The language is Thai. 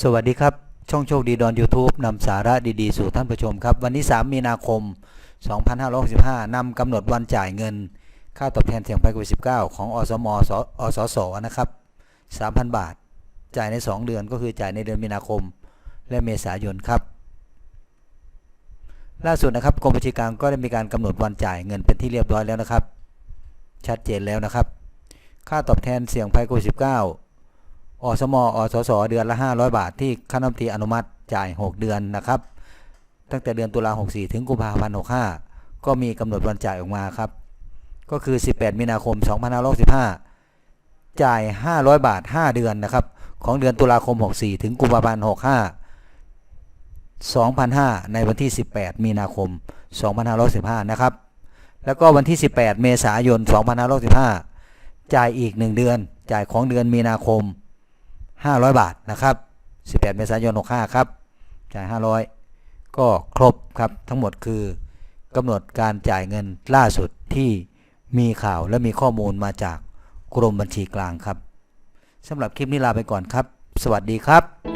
สวัสดีครับ ช่องโชคดีดอน YouTube นำสาระดีๆ สู่ท่านผู้ชมครับ วันนี้ 3 มีนาคม 2565นำกำหนดวันจ่ายเงิน ค่าตอบแทนเสี่ยงภัยโควิด19ของอสมสอสสนะครับ 3,000 บาท จ่ายใน 2 เดือนก็คือจ่ายในเดือนมีนาคม และเมษายนครับ ล่าสุดนะครับกรมบัญชีกลางก็ได้มีการกำหนดวันจ่ายเงินเป็นที่เรียบร้อยแล้วนะครับ ชัดเจนแล้วนะครับ ค่าตอบแทนเสี่ยงภัยโควิด19 อสมอสสเดือนละ 500 บาท ที่คณะรัฐมนตรีอนุมัติจ่าย 6 เดือนนะครับ ตั้งแต่เดือนตุลา64 ถึงกุมภาพันธ์65 ก็มีกำหนดวันจ่ายออกมาครับ ก็คือ 18 มีนาคม 2565 จ่าย 500 บาท 5 เดือนนะครับ ของเดือนตุลาคม 64 ถึงกุมภาพันธ์65 2005 ในวันที่ 18 มีนาคม 2515 นะครับ แล้วก็วันที่ 18 เมษายน 2515 จ่ายอีก 1 เดือน จ่ายของเดือนมีนาคม 500 บาทนะครับ 18 เมษายน 65 ครับ จ่าย 500 ก็ครบครับทั้งหมดคือกำหนดการจ่ายเงินล่าสุดที่มีข่าวและมีข้อมูลมาจากกรมบัญชีกลางครับสำหรับคลิปนี้ลาไปก่อนครับ สวัสดีครับ